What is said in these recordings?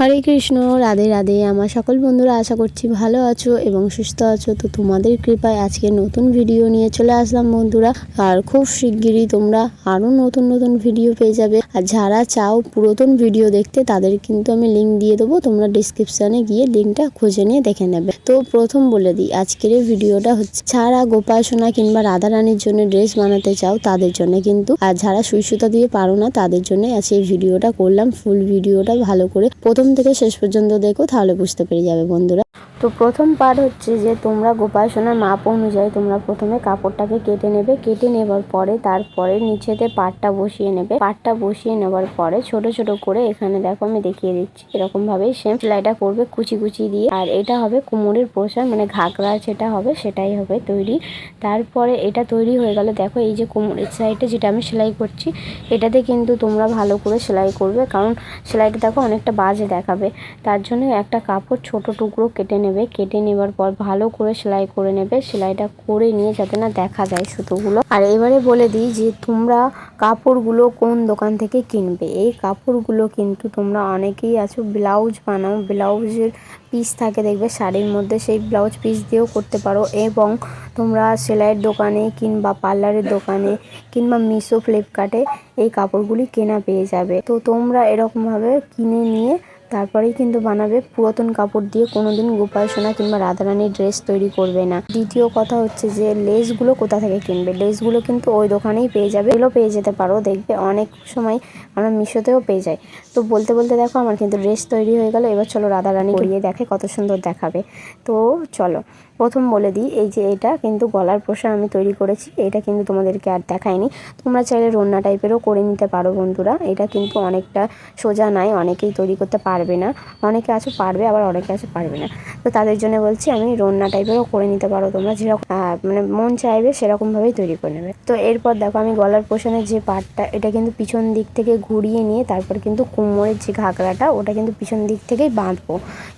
হরে কৃষ্ণ, রাধে রাধে। আমার সকল বন্ধুরা আশা করছি ভালো আছো এবং সুস্থ আছো। তো তোমাদের কৃপায় আজকে নতুন ভিডিও নিয়ে চলে আসলাম বন্ধুরা। আর খুব শিগগিরই তোমরা আরও নতুন নতুন ভিডিও পেয়ে যাবে। আর যারা চাও পুরাতন ভিডিও দেখতে, তাদের কিন্তু আমি লিঙ্ক দিয়ে দেবো। তোমরা ডিসক্রিপশানে গিয়ে লিঙ্কটা খুঁজে নিয়ে দেখে নেবে। তো প্রথম বলে দিই, আজকের এই ভিডিওটা হচ্ছে, যারা গোপাল, সোনা কিংবা রাধা রানীর জন্য ড্রেস বানাতে চাও, তাদের জন্য কিন্তু, আর যারা সুই সুতা দিয়ে পারো না, তাদের জন্য আজকে এই ভিডিওটা করলাম। ফুল ভিডিওটা ভালো করে। প্রথম থেকে শেষ পর্যন্ত দেখো তাহলে বুঝতে পেরে যাবে বন্ধুরা। তো প্রথম পার্ট হচ্ছে যে তোমরা গোপাল সোনার মাপ অনুযায়ী তোমরা প্রথমে কাপড়টাকে কেটে নেবে। কেটে নেবার পরে তারপরে নিচেতে পাটটা বসিয়ে নেবে। পাটটা বসিয়ে নেবার পরে ছোট ছোট করে এখানে দেখো আমি দেখিয়ে দিচ্ছি। এরকম ভাবে সেম সেলাইটা করবে কুচি কুচি দিয়ে। আর এটা হবে কোমরের পোশাক মানে ঘাগরা যেটা হবে সেটাই হবে তৈরি। তারপরে এটা তৈরি হয়ে গেলে। দেখো এই যে কোমরের সাইডে যেটা আমি সেলাই করছি, এটাতে কিন্তু তোমরা ভালো করে সেলাই করবে। কারণ সেলাইটা দেখো অনেকটা বাজে দেখাবে। তার জন্য একটা কাপড় ছোট টুকরো কেটে নেবে কেটে নেবার পর ভালো করে সেলাই করে নেবে। সেলাইটা করে নিয়ে যাতে না দেখা যায় সুতোগুলো। আর এবারে বলে দিই যে তোমরা কাপড়গুলো কোন দোকান থেকে কিনবে? এই কাপড়গুলো কিন্তু তোমরা অনেকেই আছো ব্লাউজ বানাও। ব্লাউজের পিস থাকে দেখবে শাড়ির মধ্যে, সেই ব্লাউজ পিস দিয়েও করতে পারো। এবং তোমরা সেলাইয়ের দোকানে কিংবা পার্লারের দোকানে কিংবা মিশো, ফ্লিপকার্টে এই কাপড়গুলি কেনা পেয়ে যাবে। তো তোমরা এরকমভাবে কিনে নিয়ে তারপরেই কিন্তু বানাবে পুরাতন কাপড় দিয়ে কোনোদিন গোপাল সোনা কিংবা রাধারানীর ড্রেস তৈরি করবে না। দ্বিতীয় কথা হচ্ছে যে লেসগুলো কোথা থেকে কিনবে? লেসগুলো কিন্তু ওই দোকানেই পেয়ে যাবে। এগুলো পেয়ে যেতে পারো, দেখবে অনেক সময় আমরা মিশোতেও পেয়ে যাই। তো বলতে বলতে দেখো, আমার কিন্তু ড্রেস তৈরি হয়ে গেলো। এবার চলো রাধারানী গিয়ে দেখে কত সুন্দর দেখাবে। তো চলো প্রথম বলে দিই, এই যে এটা কিন্তু গলার পোশাক আমি তৈরি করেছি, এটা কিন্তু তোমাদেরকে আর দেখায়নি তোমরা চাইলে রন্না টাইপেরও করে নিতে পারো বন্ধুরা, এটা কিন্তু অনেকটা সোজা নাই অনেকেই তৈরি করতে পারবে না, অনেকে আছে পারবে, আবার অনেকে আছে পারবে না। তো তাদের জন্য বলছি, আমি রন্না টাইপেরও করে নিতে পারো তোমরা, যেরকম মানে মন চাইবে সেরকমভাবেই তৈরি করে নেবে। তো এরপর দেখো, আমি গলার পোষণের যে পার্টটা এটা কিন্তু পিছন দিক থেকে ঘুরিয়ে নিয়ে তারপর কিন্তু কোমরের যে ঘাগরাটা, ওটা কিন্তু পিছন দিক থেকেই বাঁধবো।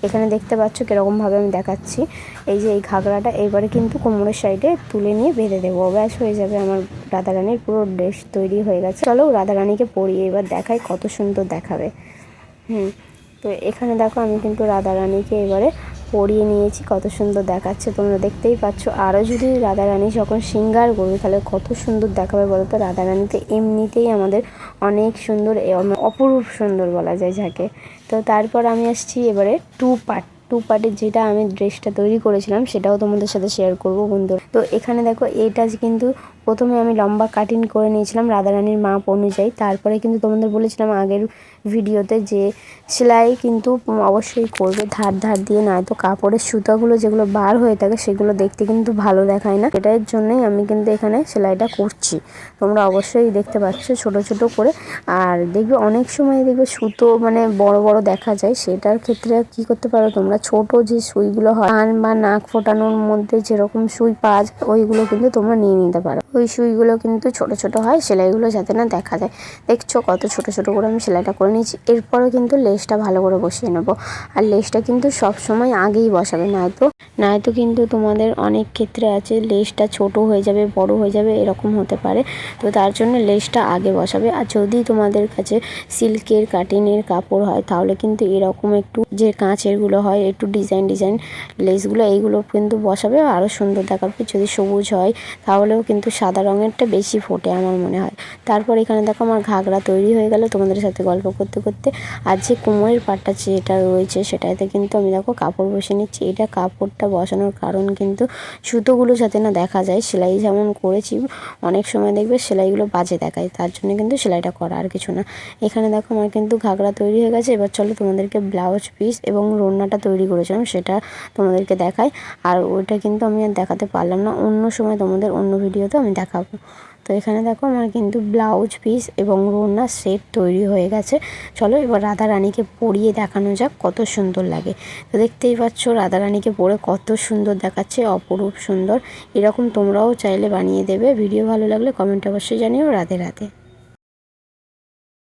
এখানে দেখতে পাচ্ছ কীরকমভাবে আমি দেখাচ্ছি। এই যে এই ঘাগরাটা এবারে কিন্তু কোমরের সাইডে তুলে নিয়ে বেঁধে দেবো। ব্যাস, হয়ে যাবে আমার রাধারানীর পুরো ড্রেস তৈরি হয়ে গেছে। চলো রাধারানীকে পরিয়ে এবার দেখাই কত সুন্দর দেখাবে। হুম, তো এখানে দেখো আমি কিন্তু রাধারানীকে এবারে পরিয়ে নিয়েছি, কত সুন্দর দেখাচ্ছে। তোমরা দেখতেই পাচ্ছ আরও যদি রাধারানী যখন সিঙ্গার করবে, তাহলে কত সুন্দর দেখাবে বলো তো রাধারানীতে এমনিতেই আমাদের অনেক সুন্দর অপরূপ সুন্দর বলা যায় যাকে। তো তারপর আমি আসছি এবারে টু পার্ট টু পার্টের যেটা আমি ড্রেসটা তৈরি করেছিলাম, সেটাও তোমাদের সাথে শেয়ার করব বন্ধুরা। তো এখানে দেখো এটা কিন্তু প্রথমে আমি লম্বা কাটিং করে নিয়েছিলাম রাধারানীর মাপ অনুযায়ী। তারপরে কিন্তু তোমাদের বলেছিলাম আগের ভিডিওতে যে সেলাই কিন্তু অবশ্যই করবে ধার ধার দিয়ে, নয়তো কাপড়ের সুতাগুলো যেগুলো বার হয়ে থাকে সেগুলো দেখতে কিন্তু ভালো দেখায় না। এটার জন্যই আমি কিন্তু এখানে সেলাইটা করছি। তোমরা অবশ্যই দেখতে পাচ্ছ ছোট ছোট করে। আর দেখবে অনেক সময় দেখবে সুতো মানে বড় বড় দেখা যায়। সেটার ক্ষেত্রে কি করতে পারো তোমরা? ছোট যে সুইগুলো হয়, কান বা নাক ফোটানোর মধ্যে যেরকম সুই পাওয়া যায়, ওইগুলো কিন্তু তোমরা নিয়ে নিতে পারো। ওই সুইগুলো কিন্তু ছোট ছোট হয়, সেলাইগুলো যাতে না দেখা যায়। দেখছ কত ছোট ছোট করে আমি সেলাইটা করে নিয়েছি। এরপরে কিন্তু লেসটা ভালো করে বসিয়ে নেব। আর লেসটা কিন্তু সব সময় আগেই বসাবে, নয়তো নয়তো কিন্তু তোমাদের অনেক ক্ষেত্রে আছে, লেসটা ছোট হয়ে যাবে, বড় হয়ে যাবে, এরকম হতে পারে। তো তার জন্য লেসটা আগে বসাবে। আর যদি তোমাদের কাছে সিল্কের, কাটিনের কাপড় হয়, তাহলে কিন্তু এরকম একটু যে কাঁচেরগুলো হয়, একটু ডিজাইন ডিজাইন লেসগুলো, এইগুলো কিন্তু বসাবে। আরও সুন্দর দেখাবে। যদি সবুজ হয়, তাহলেও কিন্তু সাদা রঙেরটা বেশি ফোটে আমার মনে হয়। তারপর এখানে দেখো আমার ঘাগরা তৈরি হয়ে গেল তোমাদের সাথে গল্প করতে করতে। আর যে কোমরের পাটটা যেটা রয়েছে সেটাতে কিন্তু আমি দেখো কাপড় বসে নিচ্ছি। এটা কাপড়টা বসানোর কারণ কিন্তু সুতোগুলো যাতে না দেখা যায়, সেলাই যেমন করেছি, অনেক সময় দেখবে সেলাইগুলো বাজে দেখায়। তার জন্য কিন্তু সেলাইটা করা আর কিছু না। এখানে দেখো আমার কিন্তু ঘাগরা তৈরি হয়ে গেছে। এবার চলো তোমাদেরকে ব্লাউজ পিস এবং রোনাটা তৈরি করেছিলাম, সেটা তোমাদেরকে দেখাই। আর ওইটা কিন্তু আমি আর দেখাতে পারলাম না। অন্য সময় তোমাদের অন্য ভিডিওতে আমি দেখাবো। তো এখানে দেখো আমার কিন্তু ব্লাউজ পিস এবং রোনা সেট তৈরি হয়ে গেছে। চলো এবার রাধা রানীকে পরিয়ে দেখানো যাক কত সুন্দর লাগে। তো দেখতেই পাচ্ছ রাধা রানীকে পরে কত সুন্দর দেখাচ্ছে, অপরূপ সুন্দর। এরকম তোমরাও চাইলে বানিয়ে দেবে। ভিডিও ভালো লাগলে কমেন্ট অবশ্যই জানিও। রাধে রাধে।